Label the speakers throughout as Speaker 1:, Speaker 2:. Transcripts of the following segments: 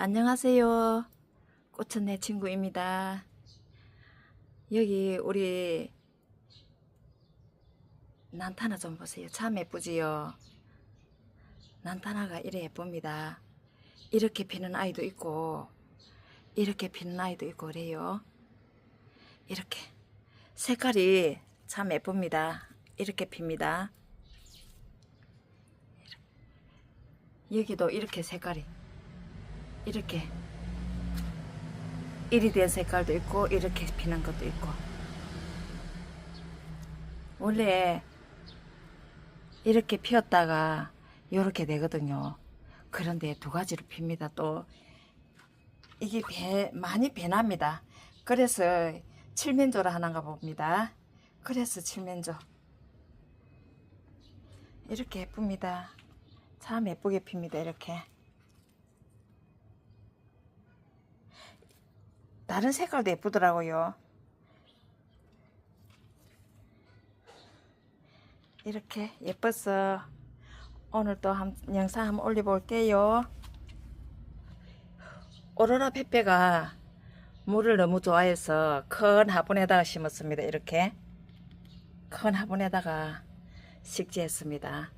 Speaker 1: 안녕하세요. 꽃은 내 친구입니다. 여기 우리 난타나 좀 보세요. 참 예쁘지요? 난타나가 이래 예쁩니다. 이렇게 피는 아이도 있고 이렇게 피는 아이도 있고 그래요. 이렇게 색깔이 참 예쁩니다. 이렇게 핍니다. 여기도 이렇게 색깔이 이렇게. 일이 된 색깔도 있고 이렇게 피는 것도 있고. 원래 이렇게 피었다가 이렇게 되거든요. 그런데 두 가지로 핍니다. 또 이게 배, 많이 배납니다. 그래서 칠면조를 하나가 봅니다. 그래서 칠면조. 이렇게 예쁩니다. 참 예쁘게 핍니다 이렇게 다른 색깔도 예쁘더라고요. 이렇게 예뻐서 오늘 또 한, 영상 한번 올려볼게요. 오로라 페페가 물을 너무 좋아해서 큰 화분에다가 심었습니다. 이렇게 큰 화분에다가 식재했습니다.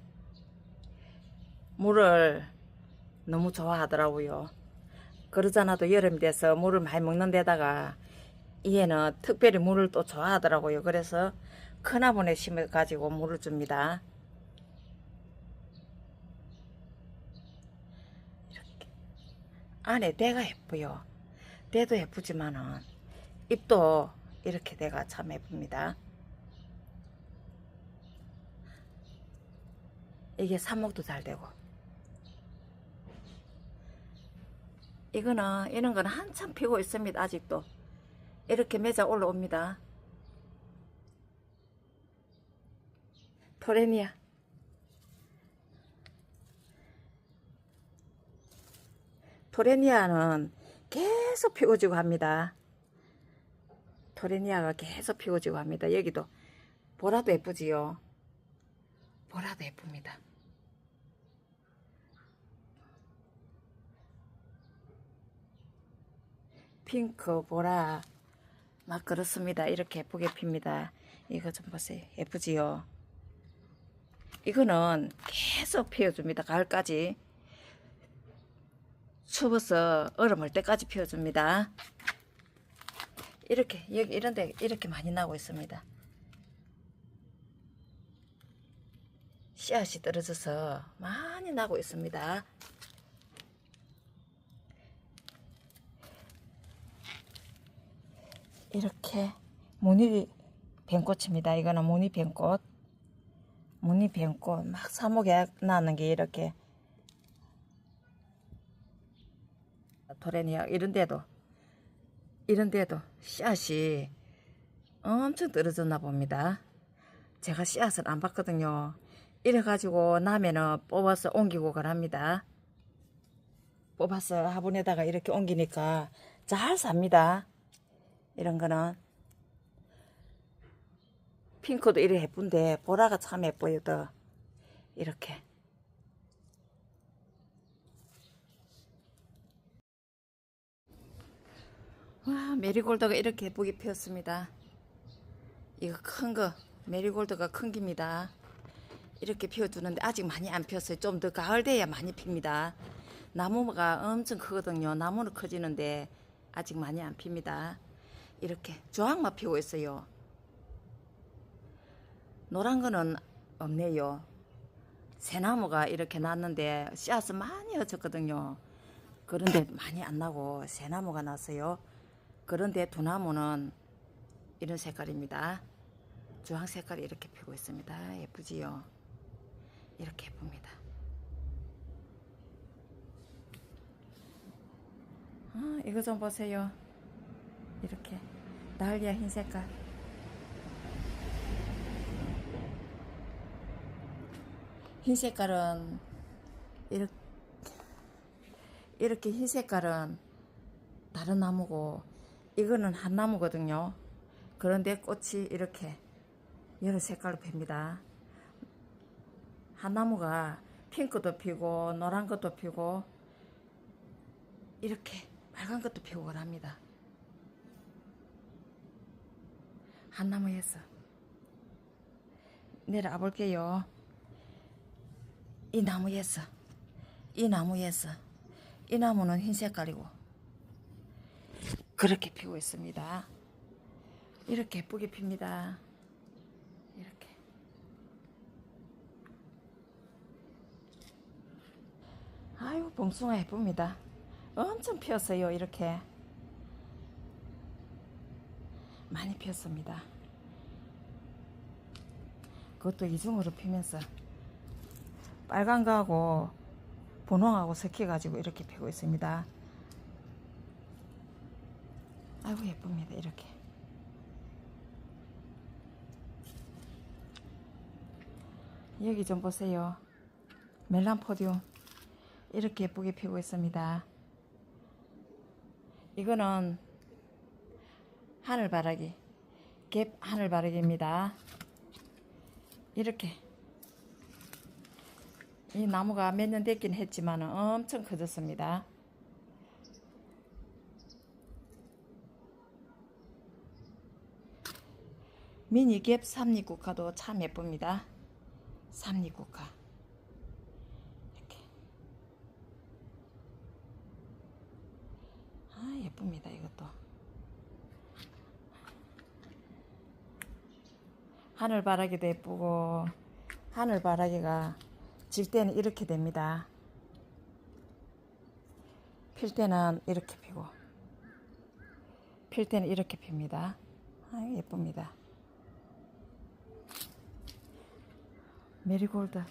Speaker 1: 물을 너무 좋아하더라고요. 그러잖아도 여름이 돼서 물을 많이 먹는 데다가 얘는 특별히 물을 또 좋아하더라고요. 그래서 큰 화분에 심어 가지고 물을 줍니다. 이렇게 안에 대가 예뻐요. 대도 예쁘지만은 잎도 이렇게 대가 참 예쁩니다. 이게 삽목도 잘 되고 이거는 이런 거는 한참 피고 있습니다. 아직도 이렇게 맺어 올라옵니다. 토레니아 토레니아는 계속 피고 지고 합니다. 토레니아가 계속 피고 지고 합니다. 여기도 보라도 예쁘지요. 보라도 예쁩니다. 핑크, 보라 막 그렇습니다. 이렇게 예쁘게 핍니다. 이거 좀 보세요. 예쁘지요? 이거는 계속 피워줍니다. 가을까지. 추워서 얼음할 때까지 피워줍니다. 이렇게 여기 이런데 이렇게 많이 나고 있습니다. 씨앗이 떨어져서 많이 나고 있습니다. 이렇게 무늬 뱀꽃입니다. 이거는 무늬 뱀꽃. 무늬 뱀꽃 막 사목에 나는 게 이렇게 토레니아 이런 데도 이런 데도 씨앗이 엄청 떨어졌나 봅니다. 제가 씨앗을 안 봤거든요. 이래가지고 나면은 뽑아서 옮기고 가랍니다. 뽑아서 화분에다가 이렇게 옮기니까 잘 삽니다. 이런 거는 핑크도 이래 예쁜데 보라가 참 예뻐요 더 이렇게. 와 메리골드가 이렇게 예쁘게 피었습니다. 이거 큰 거 메리골드가 큰 겁니다. 이렇게 피워주는데 아직 많이 안 피었어요. 좀 더 가을 돼야 많이 핍니다. 나무가 엄청 크거든요. 나무는 커지는데 아직 많이 안 핍니다 이렇게 주황만 피고 있어요. 노란 거는 없네요. 새나무가 이렇게 났는데 씨앗은 많이 얹혔거든요. 그런데 많이 안 나고 새나무가 났어요. 그런데 두 나무는 이런 색깔입니다. 주황 색깔이 이렇게 피고 있습니다. 예쁘지요? 이렇게 예쁩니다. 아, 이거 좀 보세요. 이렇게 달리아 흰 색깔. 흰 색깔은 이렇게 이렇게 흰 색깔은 다른 나무고 이거는 한 나무거든요. 그런데 꽃이 이렇게 여러 색깔로 핍니다. 한 나무가 핑크도 피고 노란 것도 피고 이렇게 빨간 것도 피우고 합니다. 한 나무에서 내려와 볼게요. 이 나무에서 이 나무에서 이 나무는 흰 색깔이고 그렇게 피고 있습니다. 이렇게 예쁘게 핍니다. 이렇게 아유 봉숭아 예쁩니다. 엄청 피었어요 이렇게 많이 피었습니다. 그것도 이중으로 피면서 빨간 거하고 분홍하고 섞여가지고 이렇게 피고 있습니다. 아이고 예쁩니다. 이렇게. 여기 좀 보세요. 멜란포디움. 이렇게 예쁘게 피고 있습니다. 이거는 하늘바라기 갭 하늘바라기입니다 이렇게. 이 나무가 몇 년 됐긴 했지만 엄청 커졌습니다. 미니 갭 삼립국화도 참 예쁩니다. 삼립국화. 이렇게. 아 예쁩니다 이것도 하늘바라기도 예쁘고 하늘바라기가 질 때는 이렇게 됩니다. 필 때는 이렇게 피고 필 때는 이렇게 핍니다. 아 예쁩니다. 메리골드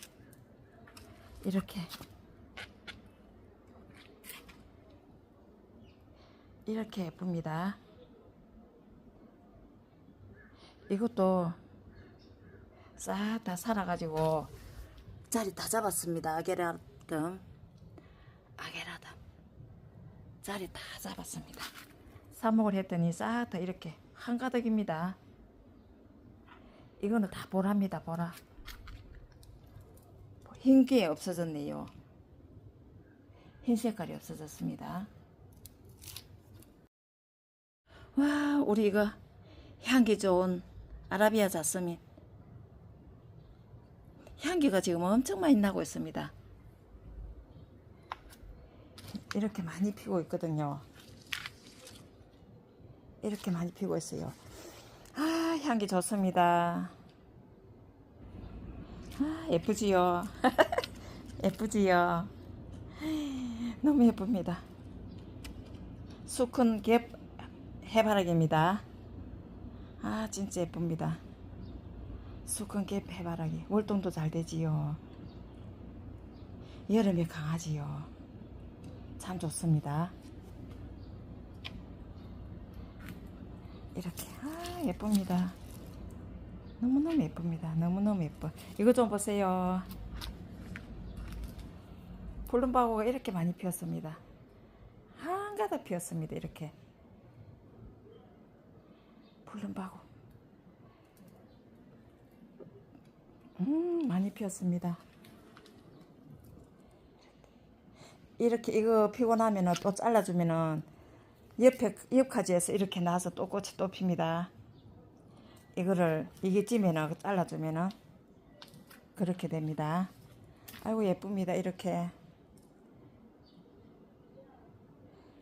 Speaker 1: 이렇게 이렇게 예쁩니다. 이것도 싹 다 살아가지고 자리 다 잡았습니다. 아게라듬 아게라듬 자리 다 잡았습니다. 삽목을 했더니 싹 다 이렇게 한가득입니다. 이거는 다 보랍니다. 보라. 흰게 없어졌네요. 흰 색깔이 없어졌습니다. 와, 우리 이거 향기 좋은 아라비아 자스민. 향기가 지금 엄청 많이 나고 있습니다. 이렇게 많이 피고 있거든요. 이렇게 많이 피고 있어요. 아, 향기 좋습니다. 아, 예쁘지요? 예쁘지요? 너무 예쁩니다. 수큰 갭 해바라기입니다. 아, 진짜 예쁩니다. 수큰 갭 해바라기. 월동도 잘 되지요. 여름에 강하지요. 참 좋습니다. 이렇게, 아, 예쁩니다. 너무너무 예쁩니다. 너무너무 예뻐. 이거 좀 보세요. 볼룸바고가 이렇게 많이 피었습니다. 한가득 피었습니다. 이렇게. 볼룸바고. 음, 많이 피었습니다. 이렇게 이거 피고 나면은 또 잘라주면은 옆에 옆가지에서 이렇게 나와서 또 꽃이 또 핍니다. 이거를 이게 찌면은 잘라주면은 그렇게 됩니다. 아이고 예쁩니다. 이렇게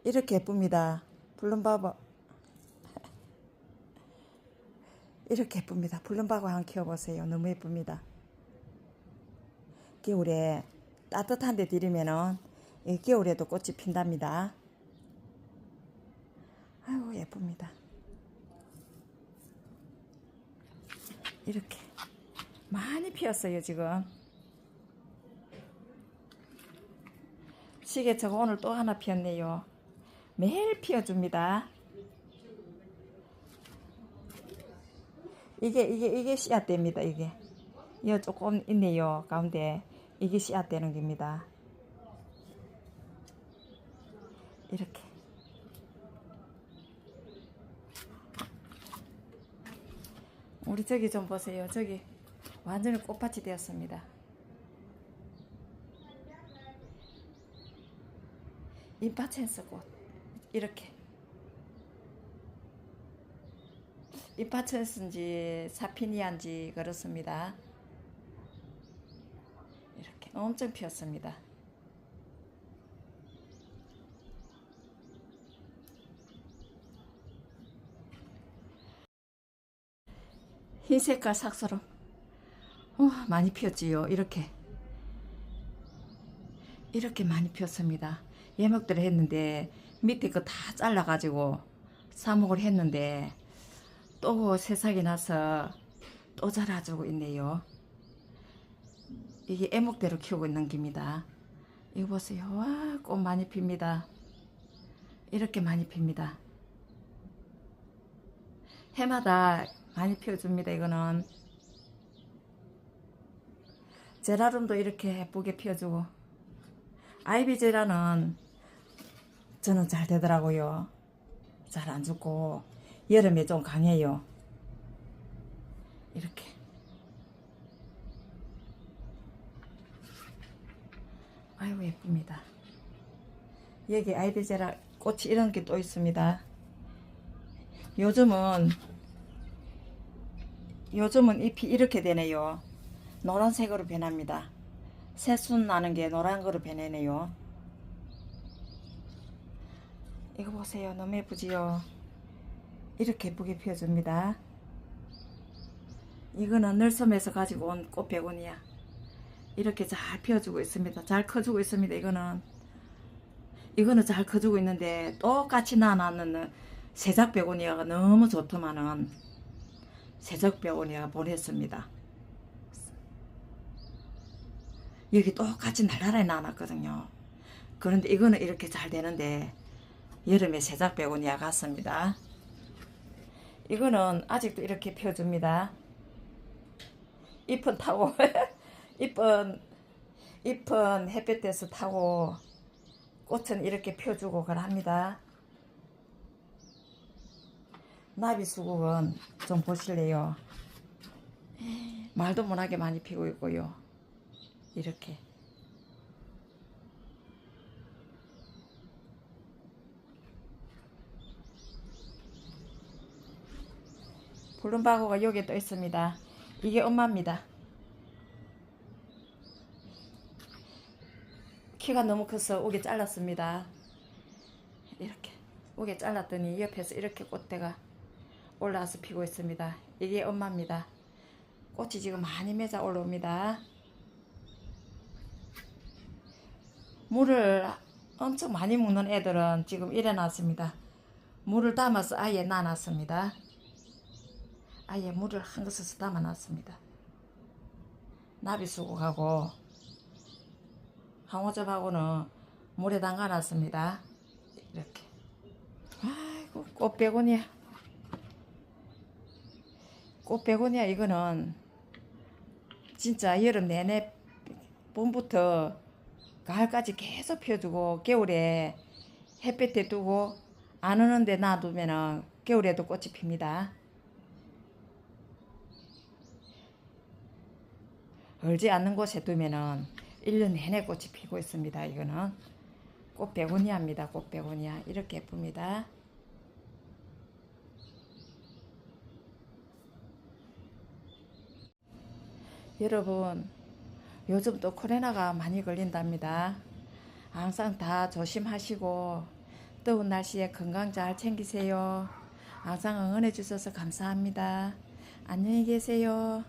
Speaker 1: 이렇게 예쁩니다. 블룸바버 이렇게 예쁩니다. 블룸바버 한 키워보세요. 너무 예쁩니다. 겨울에 따뜻한 데 들이면은 이 겨울에도 꽃이 핀답니다. 아이고 예쁩니다. 이렇게 많이 피었어요 지금. 시계차가 오늘 또 하나 피었네요. 매일 피어줍니다. 이게 이게 이게 씨앗됩니다 이게. 이거 조금 있네요 가운데 이게 씨앗 되는 겁니다 이렇게 우리 저기 좀 보세요. 저기 완전히 꽃밭이 되었습니다. 임파첸스 꽃 이렇게 임파첸스인지 사피니아인지 그렇습니다. 엄청 피었습니다. 흰 색깔 삭서름. 어, 많이 피었지요. 이렇게. 이렇게 많이 피었습니다. 예목들을 했는데 밑에 거 다 잘라 가지고 사목을 했는데 또 새싹이 나서 또 자라주고 있네요 이게 애목대로 키우고 있는 겁니다 이거 보세요 와 꽃 많이 핍니다 이렇게 많이 핍니다 해마다 많이 피워줍니다. 이거는 제라름도 이렇게 예쁘게 피워주고 아이비 제라는 저는 잘 되더라고요. 잘 안 죽고 여름에 좀 강해요. 이렇게 아이고 예쁩니다. 여기 아이비 제라 꽃이 이런 게 또 있습니다. 요즘은 요즘은 잎이 이렇게 되네요. 노란색으로 변합니다. 새순 나는 게 노란 거로 변해네요. 이거 보세요. 너무 예쁘지요? 이렇게 예쁘게 피워줍니다. 이거는 늘섬에서 가지고 온 꽃배곤이야. 이렇게 잘 피워주고 있습니다. 잘 커주고 있습니다. 이거는 이거는 잘 커주고 있는데 똑같이 나놨는 세작 베고니아가 너무 좋더만은 세작 베고니아가 보냈습니다. 여기 똑같이 날라라에 나눴거든요. 그런데 이거는 이렇게 잘 되는데 여름에 세작 베고니아 같습니다. 이거는 아직도 이렇게 펴줍니다. 잎은 타고 잎은 잎은 햇볕에서 타고 꽃은 이렇게 펴주고 그럽니다. 나비 수국은 좀 보실래요? 말도 못하게 많이 피고 있고요. 이렇게. 붉은바구가 여기 또 있습니다. 이게 엄마입니다. 키가 너무 커서 오게 잘랐습니다. 이렇게 오게 잘랐더니 옆에서 이렇게 꽃대가 올라와서 피고 있습니다. 이게 엄마입니다. 꽃이 지금 많이 맺어 올라옵니다. 물을 엄청 많이 먹는 애들은 지금 일어났습니다. 물을 담아서 아예 놔놨습니다. 아예 물을 한 것을 담아놨습니다. 나비 수국하고 항오접하고는 물에 담가 놨습니다. 이렇게. 아이고 꽃배곤이야. 꽃배곤이야 이거는 진짜 여름 내내 봄부터 가을까지 계속 피워주고 겨울에 햇볕에 두고 안 오는데 놔두면은 겨울에도 꽃이 핍니다. 얼지 않는 곳에 두면은 1년 내내 꽃이 피고 있습니다. 이거는 꽃 베고니아입니다. 꽃 베고니아 이렇게 예쁩니다. 여러분 요즘 또 코로나가 많이 걸린답니다. 항상 다 조심하시고 더운 날씨에 건강 잘 챙기세요. 항상 응원해 주셔서 감사합니다. 안녕히 계세요.